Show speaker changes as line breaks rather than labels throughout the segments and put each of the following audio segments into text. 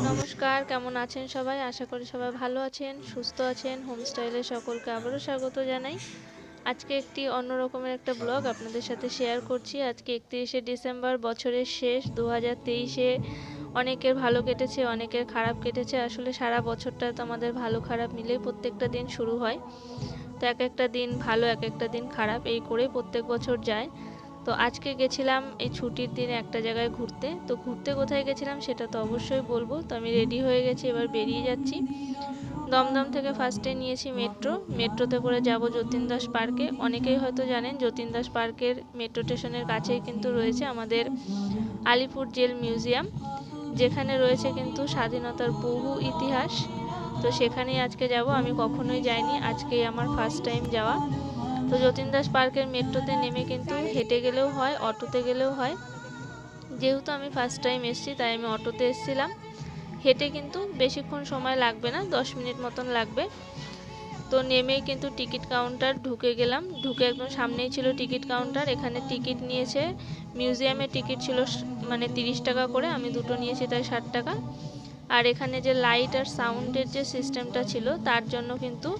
নমস্কার, কেমন আছেন সবাই? আশা করি সবাই ভালো আছেন, সুস্থ আছেন। হোমস্টাইলে সকলকে আবারও স্বাগত জানাই। আজকে একটি অন্য রকমের একটা ব্লগ আপনাদের সাথে শেয়ার করছি। আজকে একত্রিশে ডিসেম্বর, বছরের শেষ। দু হাজার তেইশে অনেকের ভালো কেটেছে, অনেকের খারাপ কেটেছে। আসলে সারা বছরটা তো আমাদের ভালো খারাপ মিলেই প্রত্যেকটা দিন শুরু হয়। তো এক একটা দিন ভালো, এক একটা দিন খারাপ, এই করেই প্রত্যেক বছর যায়। তো আজকে গেছিলাম এই ছুটির দিনে একটা জায়গায় ঘুরতে। তো ঘুরতে কোথায় গেছিলাম সেটা তো অবশ্যই বলব। তো আমি রেডি হয়ে গেছি, এবার বেরিয়ে যাচ্ছি। দমদম থেকে ফার্স্টে নিয়েছি মেট্রো মেট্রোতে করে যাব যতীন দাস পার্কে অনেকেই হয়তো জানেন যতীন দাস পার্কের মেট্রো স্টেশনের কাছেই কিন্তু রয়েছে আমাদের আলিপুর জেল মিউজিয়াম যেখানে রয়েছে কিন্তু স্বাধীনতার বহু ইতিহাস। তো সেখানেই আজকে যাব। আমি কখনোই যাইনি। আজকেই আমার ফার্স্ট টাইম যাওয়া। তো যতীন দাস পার্কের মেট্রোতে নেমে কিন্তু হেঁটে গেলেও হয়, অটোতে গেলেও হয়। যেহেতু আমি ফার্স্ট টাইম এসেছি, তাই আমি অটোতে এসেছিলাম। হেঁটে কিন্তু বেশিক্ষণ সময় লাগবে না, দশ মিনিট মতন লাগবে। তো নেমেই কিন্তু টিকিট কাউন্টার ঢুকে গেলাম। ঢুকে একদম সামনেই ছিল টিকিট কাউন্টার, এখানে টিকিট নিয়েছে মিউজিয়ামের টিকিট ছিল মানে তিরিশ টাকা করে, আমি দুটো নিয়েছি তাই ষাট টাকা। আর এখানে যে লাইট আর সাউন্ডের যে সিস্টেমটা ছিল, তার জন্য কিন্তু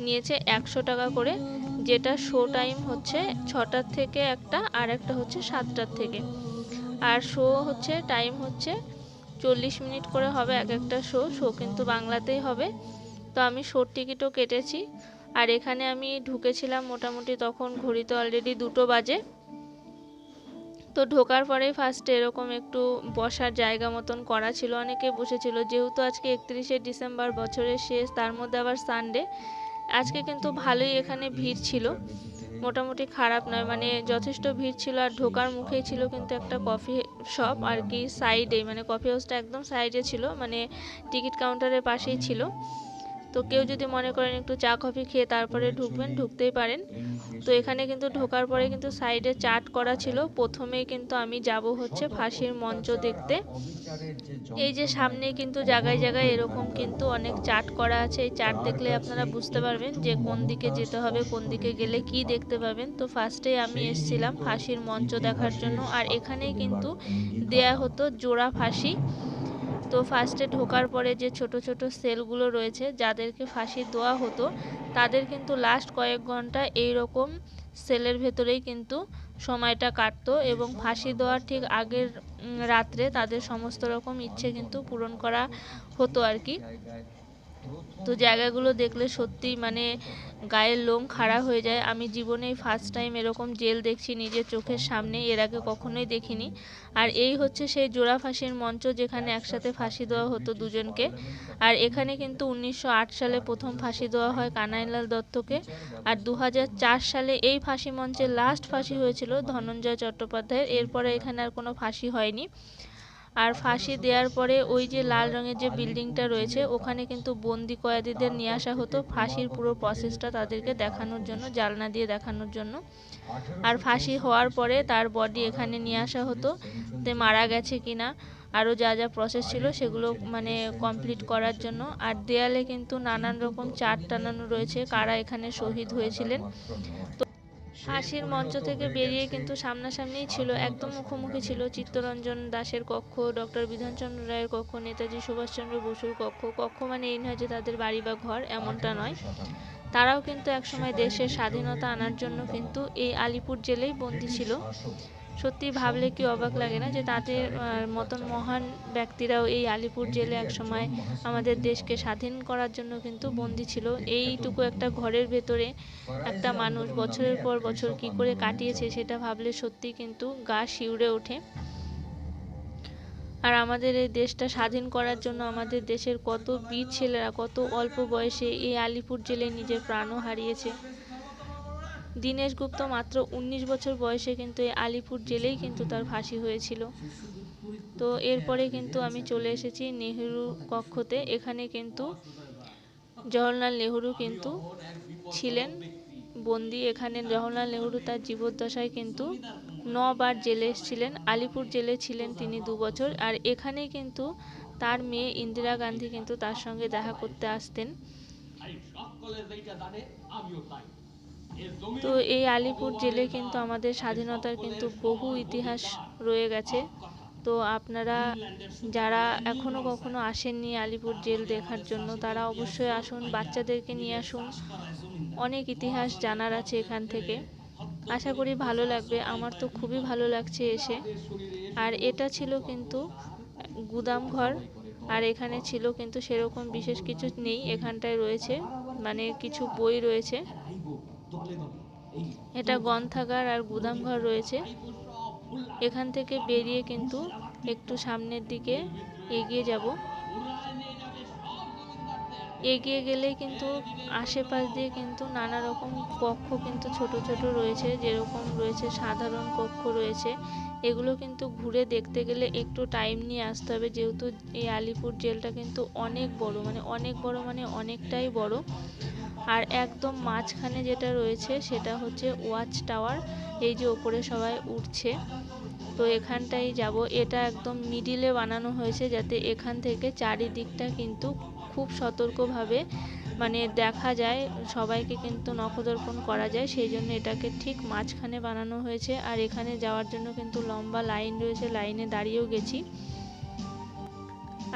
নিয়েছে একশো টাকা করে, যেটা শো টাইম হচ্ছে ছটার থেকে একটা, আর একটা হচ্ছে সাতটার থেকে। আর শো হচ্ছে টাইম হচ্ছে চল্লিশ মিনিট করে হবে এক একটা শো শো কিন্তু বাংলাতেই হবে। তো আমি শোর টিকিটও কেটেছি, আর এখানে আমি ঢুকেছিলাম মোটামুটি তখন ঘড়িতে অলরেডি দুটো বাজে। তো ঢোকার পরেই ফার্স্টে এরকম একটু বসার জায়গা মতন করা ছিল, অনেকে বসেছিল। যেহেতু আজকে একত্রিশে ডিসেম্বর, বছরের শেষ, তার মধ্যে আবার সানডে আজকে কিন্তু ভালোই এখানে ভিড় ছিল। মোটামুটি খারাপ নয় মানে যথেষ্ট ভিড় ছিল আর ঢোকার মুখেই ছিল কিন্তু একটা কফি শপ আর কি সাইডে মানে কফি হাউসটা একদম সাইডে ছিল মানে টিকিট কাউন্টারের পাশেই ছিল। তো কেউ যদি মনে করেন একটু চা কফি খেয়ে তারপরে ঢুকবেন, ঢুকতেই পারেন। তো এখানে কিন্তু ঢোকার পরে কিন্তু সাইডে চাট করা ছিল। প্রথমেই কিন্তু আমি যাব হচ্ছে ফাঁসির মঞ্চ দেখতে। এই যে সামনে কিন্তু জায়গায় জায়গায় এরকম কিন্তু অনেক চাট করা আছে। এই চাট দেখলে আপনারা বুঝতে পারবেন যে কোন দিকে যেতে হবে, কোন দিকে গেলে কি দেখতে পাবেন। তো ফার্স্টেই আমি এসেছিলাম ফাঁসির মঞ্চ দেখার জন্য। আর এখানেই কিন্তু দেয়া হতো জোড়া ফাঁসি। তো ফার্স্টে ঢোকার পরে যে ছোট ছোট সেলগুলো রয়েছে, যাদেরকে ফাঁসি দেওয়া হতো, তাদের কিন্তু লাস্ট কয়েক ঘণ্টা এই রকম সেলের ভেতরেই কিন্তু সময়টা কাটতো এবং ফাঁসি দেওয়ার ঠিক আগের রাত্রে তাদের সমস্ত রকম ইচ্ছে কিন্তু পূরণ করা হতো আর কি। তো জায়গাগুলো দেখলে সত্যি মানে গায়ের লোম খাড়া হয়ে যায়। আমি জীবনে ফার্স্ট টাইম এরকম জেল দেখছি নিজের চোখের সামনে, এর আগে কখনোই দেখিনি। আর এই হচ্ছে সেই জোড়া ফাঁসির মঞ্চ যেখানে একসাথে ফাঁসি দেওয়া হতো দুজনকে। আর এখানে কিন্তু উনিশশো আট সালে প্রথম ফাঁসি দেওয়া হয় কানাইলাল দত্তকে। আর দু হাজার চার সালে এই ফাঁসি মঞ্চে লাস্ট ফাঁসি হয়েছিল ধনঞ্জয় চট্টোপাধ্যায়ের। এরপরে এখানে আর কোনো ফাঁসি হয়নি। আর ফাঁসি দেওয়ার পরে ওই যে লাল রঙের যে বিল্ডিংটা রয়েছে, ওখানে কিন্তু বন্দি কয়েদিদের নিয়ে আসা হতো ফাঁসির পুরো প্রসেসটা তাদেরকে দেখানোর জন্য, জালনা দিয়ে দেখানোর জন্য। আর ফাঁসি হওয়ার পরে তার বডি এখানে নিয়ে আসা হতো তে মারা গেছে কিনা, আরও যা যা প্রসেস ছিল সেগুলো মানে কমপ্লিট করার জন্য। আর দেয়ালে কিন্তু নানান রকম চার্ট টানানো রয়েছে, কারা এখানে শহীদ হয়েছিলেন। তো ফাঁসির মঞ্চ থেকে বেরিয়ে কিন্তু সামনাসামনিই ছিল একদম মুখোমুখি ছিল চিত্তরঞ্জন দাসের কক্ষ ডক্টর বিধানচন্দ্র রায়ের কক্ষ নেতাজি সুভাষচন্দ্র বসুর কক্ষ। কক্ষ মানে এই নয় যে তাদের বাড়ি বা ঘর এমনটা নয়। তারাও কিন্তু একসময় দেশের স্বাধীনতা আনার জন্য কিন্তু এই আলিপুর জেলেই বন্দি ছিল। সত্যি ভাবলে কি অবাক লাগে না যে তাদের মতন মহান ব্যক্তিরাও এই আলিপুর জেলে একসময় আমাদের দেশকে স্বাধীন করার জন্য কিন্তু বন্দি ছিল। এইটুকু একটা ঘরের ভেতরে একটা মানুষ বছরের পর বছর কি করে কাটিয়েছে সেটা ভাবলে সত্যি কিন্তু গা শিউরে ওঠে। আর আমাদের এই দেশটা স্বাধীন করার জন্য আমাদের দেশের কত বীর ছেলেরা, কত অল্প বয়সে এই আলিপুর জেলে নিজের প্রাণও হারিয়েছে। দীনেশ গুপ্ত মাত্র উনিশ বছর বয়সে কিন্তু এই আলিপুর জেলেই কিন্তু তার ফাঁসি হয়েছিল। তো এরপরে কিন্তু আমি চলে এসেছি নেহেরু কক্ষতে। এখানে কিন্তু জওহরলাল নেহরু কিন্তু ছিলেন বন্দি। এখানে জওহরলাল নেহরু তার জীবদ্দশায় কিন্তু নবার জেলে এসেছিলেন, আলিপুর জেলে ছিলেন তিনি দু বছর। আর এখানে কিন্তু তার মেয়ে ইন্দিরা গান্ধী কিন্তু তার সঙ্গে দেখা করতে আসতেন। তো এই আলিপুর জেলে কিন্তু আমাদের স্বাধীনতার কিন্তু বহু ইতিহাস রয়ে গেছে। তো আপনারা যারা এখনও কখনো আসেননি আলিপুর জেল দেখার জন্য, তারা অবশ্যই আসুন, বাচ্চাদেরকে নিয়ে আসুন। অনেক ইতিহাস জানার আছে এখান থেকে। আশা করি ভালো লাগবে। আমার তো খুবই ভালো লাগছে এসে। আর এটা ছিল কিন্তু গুদাম ঘর। আর এখানে ছিল কিন্তু সেরকম বিশেষ কিছু নেই। এখানটায় রয়েছে মানে কিছু বই রয়েছে। এটা গ্রন্থাগার আর গুদাম ঘর রয়েছে। এখান থেকে বেরিয়ে কিন্তু একটু সামনের দিকে এগিয়ে যাব। এগিয়ে গেলে কিন্তু আশেপাশ দিয়ে কিন্তু নানা রকম কক্ষ কিন্তু ছোট ছোট রয়েছে, যেরকম রয়েছে সাধারণ কক্ষ রয়েছে। এগুলো কিন্তু ঘুরে দেখতে গেলে একটু টাইম নিয়ে আসতে হবে, যেহেতু এই আলিপুর জেলটা কিন্তু অনেক বড় মানে অনেক বড় মানে অনেকটাই বড়। আর একদম মাঝখানে যেটা রয়েছে সেটা হচ্ছে ওয়াচ টাওয়ার এই যে ওপরে সবাই উঠছে। তো এখানটাই যাব, এটা একদম মিডিলে বানানো হয়েছে যাতে এখান থেকে চারিদিকটা কিন্তু খুব সতর্কভাবে মানে দেখা যায়, সবাইকে কিন্তু নখদর্পণ করা যায়। সেই জন্য এটাকে ঠিক মাঝখানে বানানো হয়েছে আর এখানে যাওয়ার জন্য কিন্তু লম্বা লাইন রয়েছে, লাইনে দাঁড়িয়েও গেছি।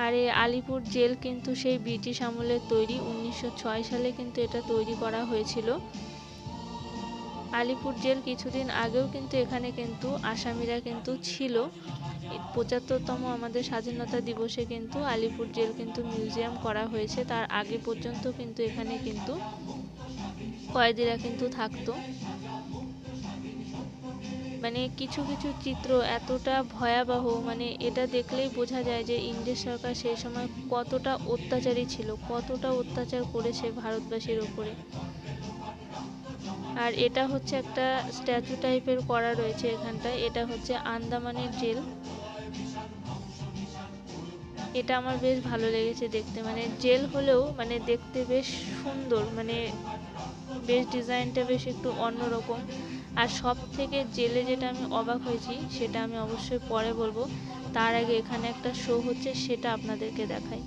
আর এই আলিপুর জেল কিন্তু সেই ব্রিটিশ আমলের তৈরি। উনিশশো ছয় সালে কিন্তু এটা তৈরি করা হয়েছিল। আলিপুর জেল কিছুদিন আগেও কিন্তু এখানে কিন্তু আসামিরা কিন্তু ছিল। পঁচাত্তরতম আমাদের স্বাধীনতা দিবসে কিন্তু আলিপুর জেল কিন্তু মিউজিয়াম করা হয়েছে। তার আগে পর্যন্ত কিন্তু এখানে কিন্তু কয়েদিরা কিন্তু থাকতো। মানে কিছু কিছু চিত্র এতটা ভয়াবহ মানে এটা দেখলেই বোঝা যায় যে ইংরেজ সরকার সেই সময় কতটা অত্যাচারী ছিল, কতটা অত্যাচার করেছে ভারতবাসীর ওপরে। আর এটা হচ্ছে একটা স্ট্যাচু টাইপের করা রয়েছে এখানটায়। এটা হচ্ছে আন্দামানের জেল। এটা আমার বেশ ভালো লেগেছে দেখতে। মানে জেল হলেও মানে দেখতে বেশ সুন্দর। মানে বেশ ডিজাইনটা বেশ একটু অন্যরকম। আর সব থেকে জেলে যেটা আমি অবাক হয়েছি, সেটা আমি অবশ্যই পরে বলব। তার আগে এখানে একটা শো হচ্ছে, সেটা আপনাদেরকে দেখাই।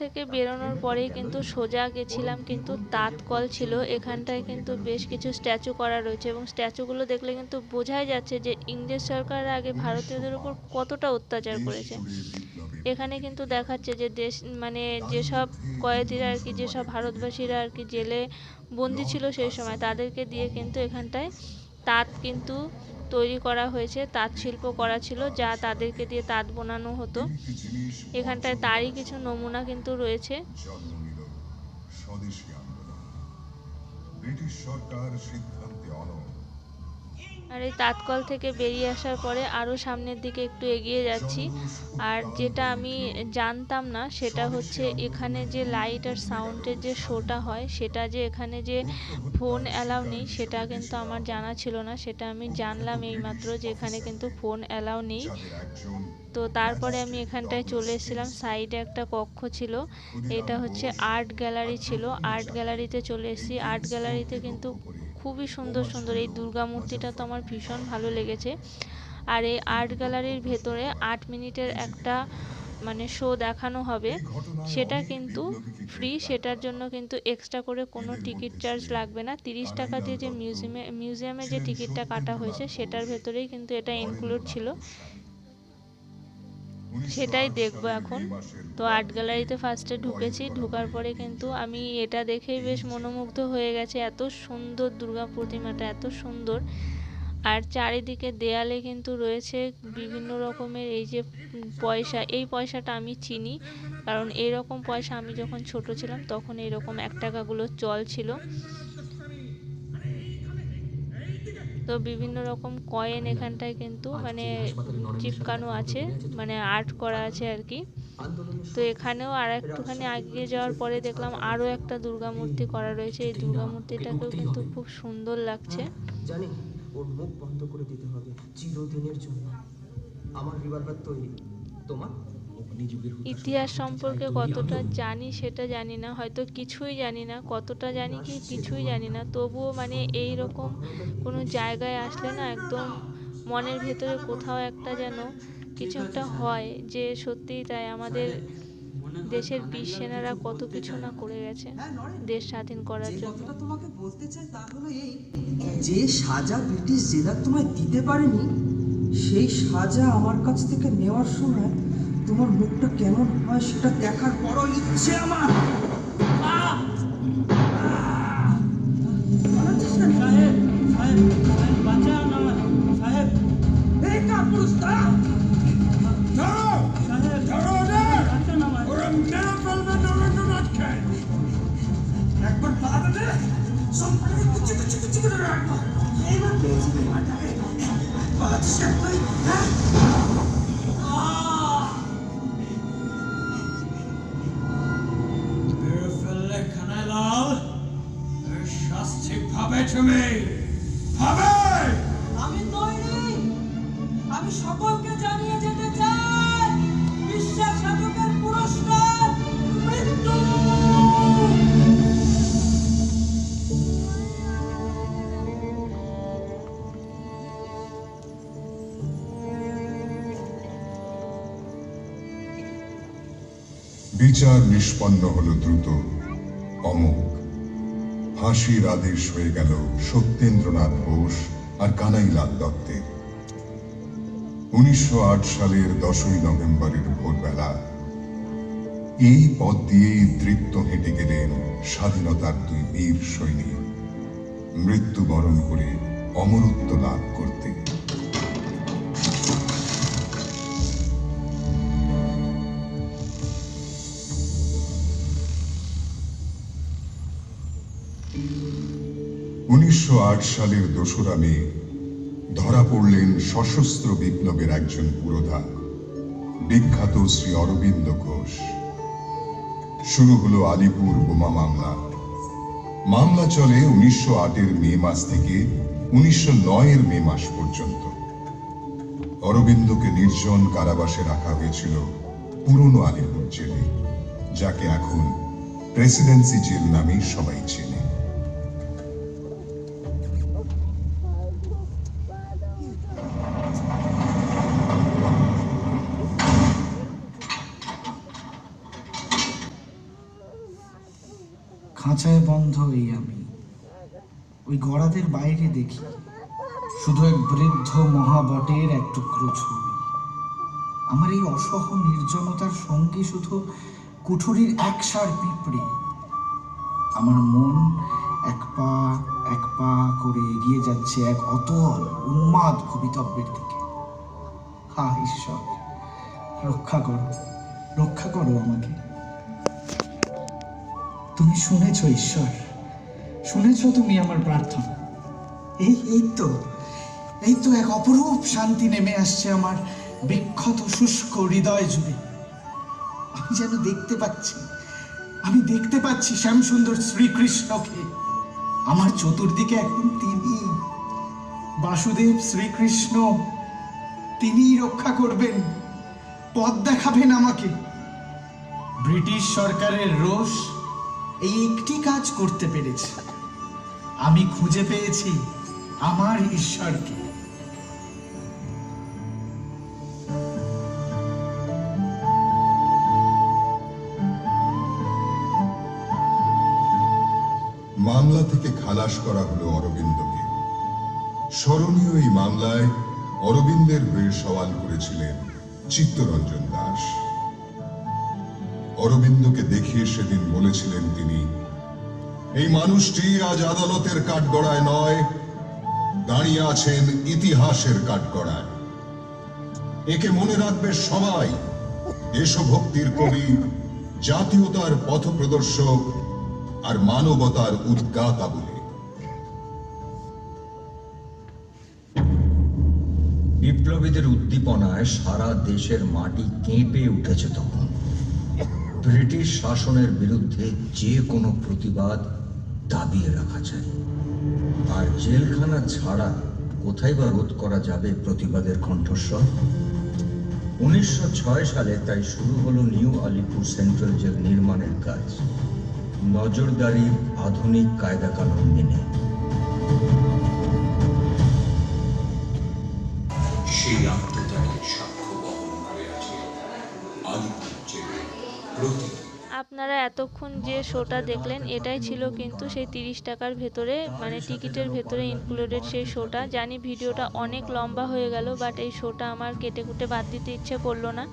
থেকে বেরোনোর পরেই কিন্তু সোজা গেছিলাম কিন্তু তাঁতকল ছিল। এখানটায় কিন্তু বেশ কিছু স্ট্যাচু করা রয়েছে এবং স্ট্যাচুগুলো দেখলে কিন্তু বোঝাই যাচ্ছে যে ইংরেজ সরকার আগে ভারতীয়দের উপর কতটা অত্যাচার করেছে। এখানে কিন্তু দেখাচ্ছে যে দেশ মানে যেসব কয়েদিরা আর কি যেসব ভারতবাসীরা আর কি জেলে বন্দি ছিল সেই সময় তাদেরকে দিয়ে কিন্তু এখানটায় তাঁত কিন্তু তৈরি করা হয়েছে, তাঁত শিল্প করা ছিল যা তাদেরকে দিয়ে তাঁত বোনানো হতো। এখানটায় তারই কিছু নমুনা কিন্তু রয়েছে।
ব্রিটিশ সরকার সিদ্ধান্তে
আর এই তাঁতকল থেকে বেরিয়ে আসার পরে আরও সামনের দিকে একটু এগিয়ে যাচ্ছি। আর যেটা আমি জানতাম না, সেটা হচ্ছে এখানে যে লাইট আর সাউন্ডের যে শোটা হয়, সেটা যে এখানে যে ফোন অ্যালাউ নেই, সেটা কিন্তু আমার জানা ছিল না। সেটা আমি জানলাম এইমাত্র যে এখানে কিন্তু ফোন অ্যালাউ নেই। তো তারপরে আমি এখানটায় চলে এসেছিলাম। সাইডে একটা কক্ষ ছিল, এটা হচ্ছে আর্ট গ্যালারি ছিল। আর্ট গ্যালারিতে চলে এসেছি। আর্ট গ্যালারিতে কিন্তু খুবই সুন্দর সুন্দর। এই দুর্গা মূর্তিটা তো আমার ভীষণ ভালো লেগেছে। আর এই আর্ট গ্যালারির ভেতরে আট মিনিটের একটা মানে শো দেখানো হবে সেটা কিন্তু ফ্রি সেটার জন্য কিন্তু এক্সট্রা করে কোনো টিকিট চার্জ লাগবে না। তিরিশ টাকা দিয়ে যে মিউজিয়ামে মিউজিয়ামে যে টিকিটটা কাটা হয়েছে সেটার ভেতরেই কিন্তু এটা ইনক্লুড ছিল। সেটাই দেখব এখন। তো আর্ট গ্যালারিতে ফার্স্টে ঢুকেছি, ঢোকার পরে কিন্তু আমি এটা দেখেই বেশ মনোমুগ্ধ হয়ে গেছে। এত সুন্দর দুর্গা প্রতিমাটা, এত সুন্দর। আর চারিদিকে দেয়ালে কিন্তু রয়েছে বিভিন্ন রকমের এই যে পয়সা, এই পয়সাটা আমি চিনি। কারণ এরকম পয়সা আমি যখন ছোট ছিলাম তখন এরকম এক টাকাগুলো চল ছিল। তো বিভিন্ন রকম কয়েন এখানটায় কিন্তু মানে চিপকানো আছে মানে আর্ট করা আছে আর কি। তো এখানেও আর একটুখানি এগিয়ে যাওয়ার পরে দেখলাম আরও একটা দুর্গা মূর্তি করা রয়েছে। এই দুর্গা মূর্তিটাকেও কিন্তু খুব সুন্দর লাগছে।
জানি ওর মুখ বন্ধ করে দিতে হবে। চিরদিনের জন্য। আমার তৈরি। তোমার?
ইতিহাস সম্পর্কে কতটা জানি সেটা জানি না, হয়তো কিছুই জানি না, কতটা জানি কি কিছুই জানি না, তবুও মানে এই রকম কোনো জায়গায় আসলে না একদম মনের ভেতরে কোথাও একটা যেন কিছু একটা হয় যে সত্যিই তাই আমাদের দেশের বীর সেনারা কত কিছু না করে গেছে দেশ স্বাধীন করার জন্য।
তোমাকে বলতে চাই তা হলো এই, যে সাজা ব্রিটিশ জেলার তোমায় দিতে পারেনি, সেই সাজা আমার কাছ থেকে নেওয়ার সময় তোমার মুখটা কেমন হয় সেটা দেখার বড় ইচ্ছে আমার! একবার পালাতে দে সম্পূর্ণ কুচি কুচি কুচি করে রাখব এইবার পেয়েছি রে মাটাকে পালাচ্ছিস হ্যাঁ
বিচার নিষ্পন্ন হলো দ্রুত। অমুক ফাঁসির আদেশ হয়ে গেল সত্যেন্দ্রনাথ বোস আর কানাইলাল দত্তের উনিশশো সালের দশই নভেম্বরের ভোরবেলা এই পথ দিয়েই দৃপ্ত হেঁটে গেলেন স্বাধীনতার দুই বীর সৈনিক। মৃত্যুবরণ করে অমরত্ব লাভ করতে। সালের দোসরা মে ধরা পড়লেন সশস্ত্র বিপ্লবের একজন পুরোধা, বিখ্যাত শ্রী অরবিন্দ ঘোষ। শুরু হলো আলিপুর বোমা মামলা। মামলা চলে উনিশশো আটের মে মাস থেকে উনিশশো নয়ের মে মাস পর্যন্ত। অরবিন্দকে নির্জন কারাবাসে রাখা হয়েছিল পুরনো আলিপুর জেলে, যাকে এখন প্রেসিডেন্সি জেল নামেই সবাই চেনে।
খাঁচায় বন্ধ এই আমি। ওই গড়াদের বাইরে দেখি, শুধু এক বৃদ্ধ মহাবটের এক টুকরো ছবি। আমার এই অসহ নির্জনতার সঙ্গে শুধু কুঠুরির একসার পিঁপড়ে। আমার মন এক পা এক পা করে এগিয়ে যাচ্ছে এক অতল, উন্মাদ ভবিতব্যের দিকে। হা ঈশ্বর, রক্ষা করো রক্ষা করো আমাকে। তুমি শুনেছ ঈশ্বর। শুনেছ তুমি আমার প্রার্থনা। এই এই তো এই তো এক অপরূপ শান্তি নেমে আসছে আমার বিক্ষত শুষ্ক হৃদয় জুড়ে। আমি যেন দেখতে পাচ্ছি, আমি দেখতে পাচ্ছি শ্যামসুন্দর শ্রীকৃষ্ণকে। আমার চতুর্দিকে এখন তিনি। বাসুদেব শ্রীকৃষ্ণ, তিনিই রক্ষা করবেন, পথ দেখাবেন আমাকে। ব্রিটিশ সরকারের রোষ এই একটি কাজ করতে পেরেছি। আমি খুঁজে পেয়েছি আমার ঈশ্বরকে।
মামলা থেকে খালাস করা হলো অরবিন্দকে। স্মরণীয় এই মামলায় অরবিন্দের হয়ে সওয়াল করেছিলেন চিত্তরঞ্জন দাস। অরবিন্দকে দেখিয়ে সেদিন বলেছিলেন তিনি, এই মানুষটি আজ আদালতের কাঠগড়ায় নয়, দাঁড়িয়ে আছেন ইতিহাসের কাঠগড়ায়। একে মনে রাখবে সবাই, দেশভক্তির কবি, জাতীয়তার পথপ্রদর্শক আর মানবতার উদ্গাতা বলে।
বিপ্লবীদের উদ্দীপনায় সারা দেশের মাটি কেঁপে উঠেছে তখন। ব্রিটিশ শাসনের বিরুদ্ধে যে কোনো প্রতিবাদ দাবিয়ে রাখা যায়। আর জেলখানা ছাড়া কোথায় বা রোধ করা যাবে প্রতিবাদের কণ্ঠস্বর? উনিশশো ছয় সালে তাই শুরু হলো নিউ আলিপুর সেন্ট্রাল জেল নির্মাণের কাজ। নজরদারির আধুনিক কায়দা কানুন মেনে।
সেই
আপনারা এতক্ষণ যে শোটা দেখলেন, এটাই ছিল কিন্তু সেই তিরিশ টাকার ভেতরে মানে টিকিটের ভেতরে ইনক্লুডেড সেই শোটা। জানি ভিডিওটা অনেক লম্বা হয়ে গেল বাট এই শোটা আমার কেটে কুটে বাদ দিতে ইচ্ছে করল না।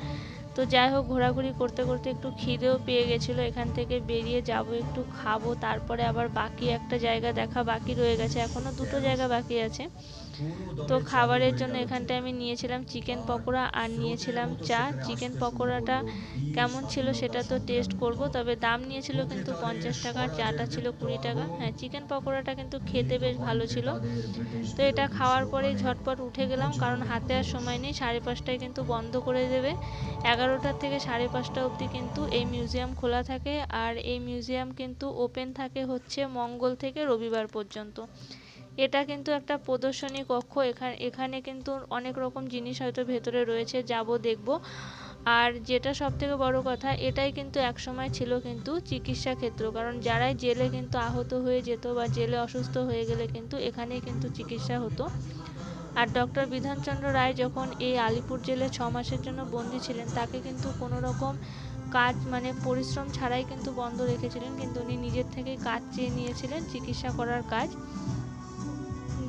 তো যাই হোক, ঘোরাঘুরি করতে করতে একটু খিদেও পেয়ে গেছিল। এখান থেকে বেরিয়ে যাব, একটু খাব, তারপরে আবার বাকি একটা জায়গা দেখা বাকি রয়ে গেছে। এখনও দুটো জায়গা বাকি আছে। তো খাবারের জন্য এখানটায় আমি নিয়েছিলাম চিকেন পকোড়া আর নিয়েছিলাম চা। চিকেন পকোড়াটা কেমন ছিল সেটা তো টেস্ট করব, তবে দাম নিয়েছিল কিন্তু পঞ্চাশ টাকা চাটা ছিল কুড়ি টাকা। হ্যাঁ চিকেন পকোড়াটা কিন্তু খেতে বেশ ভালো ছিল। তো এটা খাওয়ার পরেই ঝটপট উঠে গেলাম, কারণ হাতে আর সময় নেই, সাড়ে পাঁচটায় কিন্তু বন্ধ করে দেবে। এগারোটার থেকে সাড়ে পাঁচটা অবধি কিন্তু এই মিউজিয়াম খোলা থাকে, আর এই মিউজিয়াম কিন্তু ওপেন থাকে হচ্ছে মঙ্গল থেকে রবিবার পর্যন্ত। এটা কিন্তু একটা প্রদর্শনী কক্ষ। এখানে এখানে কিন্তু অনেক রকম জিনিস হয়তো ভেতরে রয়েছে, যাব, দেখব। আর যেটা সব থেকে বড় কথা, এটাই কিন্তু একসময় ছিল কিন্তু চিকিৎসা ক্ষেত্র। কারণ যারাই জেলে কিন্তু আহত হয়ে যেত বা জেলে অসুস্থ হয়ে গেলে কিন্তু এখানেই কিন্তু চিকিৎসা হতো। আর ডক্টর বিধানচন্দ্র রায় যখন এই আলিপুর জেলে ছ মাসের জন্য বন্দি ছিলেন, তাকে কিন্তু কোনো রকম কাজ মানে পরিশ্রম ছাড়াই কিন্তু বন্ধ রেখেছিলেন। কিন্তু উনি নিজের থেকেই কাজ চেয়ে নিয়েছিলেন চিকিৎসা করার কাজ।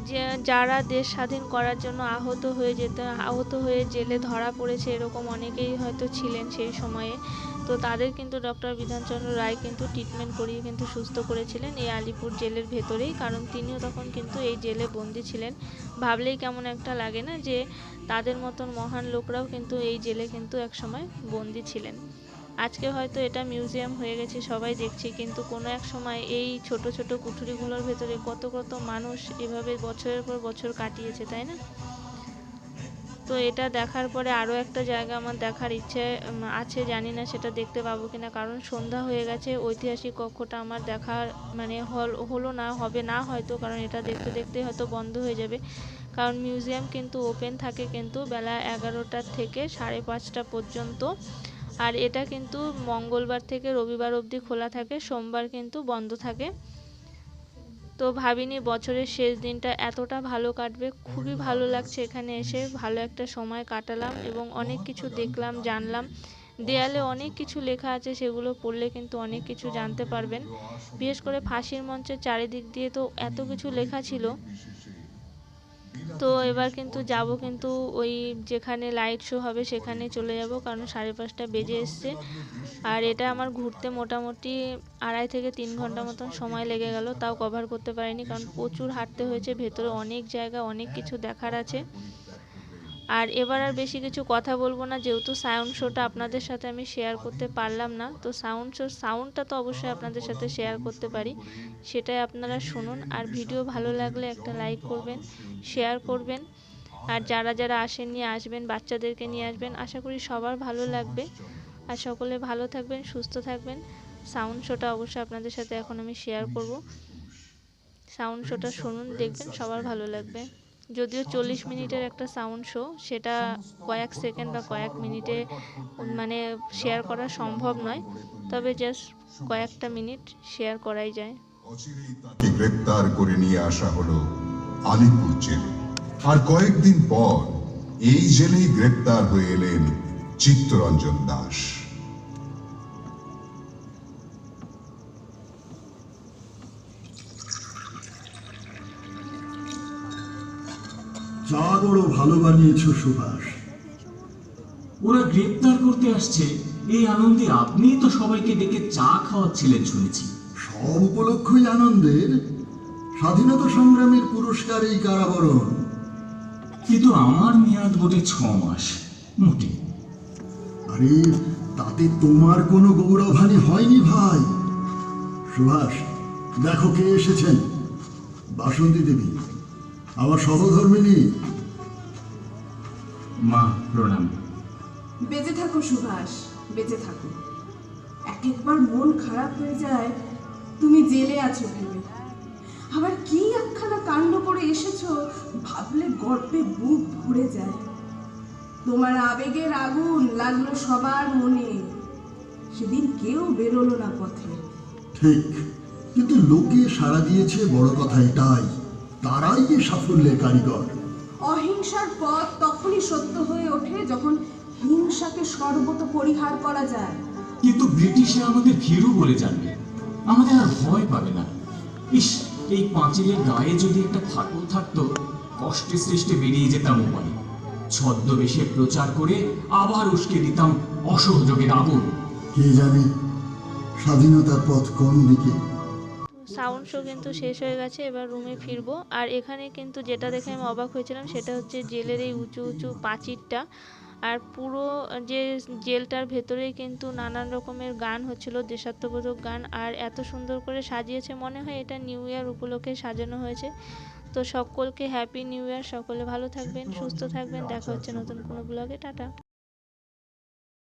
যে যারা দেশ স্বাধীন করার জন্য আহত হয়ে যেত, আহত হয়ে জেলে ধরা পড়েছে এরকম অনেকেই হয়তো ছিলেন সেই সময়ে। তো তাদের কিন্তু ডক্টর বিধানচন্দ্র রায় কিন্তু ট্রিটমেন্ট করিয়ে কিন্তু সুস্থ করেছিলেন এই আলিপুর জেলের ভেতরেই। কারণ তিনিও তখন কিন্তু এই জেলে বন্দি ছিলেন। ভাবলেই কেমন একটা লাগে না যে, তাদের মতন মহান লোকরাও কিন্তু এই জেলে কিন্তু একসময় বন্দি ছিলেন। আজকে হয়তো এটা মিউজিয়াম হয়ে গেছে, সবাই দেখছে, কিন্তু কোনো এক সময় এই ছোট ছোট কুঠুরিগুলোর ভেতরে কত কত মানুষ এভাবে বছরের পর বছর কাটিয়েছে, তাই না? তো এটা দেখার পরে আরও একটা জায়গা আমার দেখার ইচ্ছে আছে, জানি না সেটা দেখতে পাবো কিনা কারণ সন্ধ্যা হয়ে গেছে, ঐতিহাসিক কক্ষটা আমার দেখার মানে হল, হলো না, হবে না হয়তো, কারণ এটা দেখতে দেখতে হয়তো বন্ধ হয়ে যাবে। কারণ মিউজিয়াম কিন্তু ওপেন থাকে কিন্তু বেলা এগারোটার থেকে সাড়ে পাঁচটা পর্যন্ত। আর এটা কিন্তু মঙ্গলবার থেকে রবিবার অবধি খোলা থাকে, সোমবার কিন্তু বন্ধ থাকে। তো ভাবিনি বছরের শেষ দিনটা এতটা ভালো কাটবে, খুবই ভালো লাগছে এখানে এসে, ভালো একটা সময় কাটালাম এবং অনেক কিছু দেখলাম, জানলাম। দেয়ালে অনেক কিছু লেখা আছে, সেগুলো পড়লে কিন্তু অনেক কিছু জানতে পারবেন। বিশেষ করে ফাঁসির মঞ্চের চারিদিক দিয়ে তো এত কিছু লেখা ছিল। তো এবার কিন্তু যাব কিন্তু ওই যেখানে লাইট শো হবে সেখানে চলে যাব, কারণ সাড়ে পাঁচটা বেজে এসছে। আর এটা আমার ঘুরতে মোটামুটি আড়াই থেকে তিন ঘণ্টা মতন সময় লেগে গেল, তাও কভার করতে পারিনি, কারণ প্রচুর হাঁটতে হয়েছে, ভেতরে অনেক জায়গা, অনেক কিছু দেখার আছে। আর এবার আর বেশি কিছু কথা বলব না, যেহেতু সাউন্ড শোটা আপনাদের সাথে আমি শেয়ার করতে পারলাম না, তো সাউন্ড শো সাউন্ডটা তো অবশ্যই আপনাদের সাথে শেয়ার করতে পারি, সেটাই আপনারা শুনুন, আর ভিডিও ভালো লাগলে একটা লাইক করবেন শেয়ার করবেন, আর যারা যারা আসেননি আসবেন, বাচ্চাদেরকে নিয়ে আসবেন, আশা করি সবার ভালো লাগবে, আর সকলে ভালো থাকবেন, সুস্থ থাকবেন, সাউন্ড শোটা অবশ্যই আপনাদের সাথে এখন আমি শেয়ার করব, সাউন্ড শোটা শুনুন, দেখবেন সবার ভালো লাগবে। যদিও চল্লিশ মিনিটের একটা সাউন্ড শো সেটা কয়েক সেকেন্ড বা কয়েক মিনিটে মানে শেয়ার করা সম্ভব নয় তবে জাস্ট কয়েকটা মিনিট শেয়ার করাই যায়।
গ্রেপ্তার করে নিয়ে আসা হলো আলিপুর জেলে। আর কয়েকদিন পর এই জেলেই গ্রেপ্তার হয়ে এলেন চিত্তরঞ্জন দাস।
চা বড় ভালো বানিয়েছ সুভাষ।
ওরা গ্রেপ্তার করতে আসছে। এই আনন্দে আপনিই তো সবাইকে ডেকে চা খাওয়াচ্ছিলেন শুনেছি।
সব উপলক্ষই আনন্দের। স্বাধীনতা সংগ্রামের পুরস্কার এই কারাবরণ।
কিন্তু আমার মেয়াদ মোটে ছ মাস। মোটে।
আরে তাতে তোমার কোনো গৌরবহানি হয়নি ভাই। সুভাষ দেখো কে এসেছেন। বাসন্তী দেবী। আমার সহধর্মিনী
মা প্রণাম।
বেঁচে থাকো সুভাষ বেঁচে থাকো। এক একবার মন খারাপ হয়ে যায় তুমি জেলে আছো ভেবে। আবার কি একখানা কাণ্ড করে এসেছ ভাবলে গর্বে বুক ভরে যায়। তোমার আবেগের আগুন লাগল সবার মনে। সেদিন কেউ বেরোলো না পথে।
ঠিক কিন্তু লোকে সাড়া দিয়েছে বড় কথা এটাই তারাই যে সাফল্যের কারিগর।
অহিংসার পথ তখনই সত্য হয়ে ওঠে যখন হিংসাকে সর্বত পরিহার করা যায়।
কিন্তু ব্রিটিশে আমাদের ভীরু বলে জানবে। আমাদের আর ভয় পাবে না। ইস এই পাঁচিলের গায়ে যদি একটা ফাটল থাকতো কষ্টে সৃষ্টে বেরিয়ে যেতাম উপায়। ছদ্মবেশে প্রচার করে আবার উস্কে দিতাম অসহযোগের আগুন।
কে জানে স্বাধীনতার পথ কোন দিকে?
সাউন্ড শো কিন্তু শেষ হয়ে গেছে, এবার রুমে ফিরবো। আর এখানে কিন্তু যেটা দেখে আমি অবাক হয়েছিলাম, সেটা হচ্ছে জেলের এই উঁচু উঁচু পাঁচিরটা। আর পুরো যে জেলটার ভেতরেই কিন্তু নানান রকমের গান হচ্ছিল, দেশাত্মবোধক গান। আর এত সুন্দর করে সাজিয়েছে, মনে হয় এটা নিউ ইয়ার উপলক্ষে সাজানো হয়েছে। তো সকলকে হ্যাপি নিউ ইয়ার সকলে ভালো থাকবেন, সুস্থ থাকবেন। দেখা হচ্ছে নতুন কোনো ব্লগে টাটা।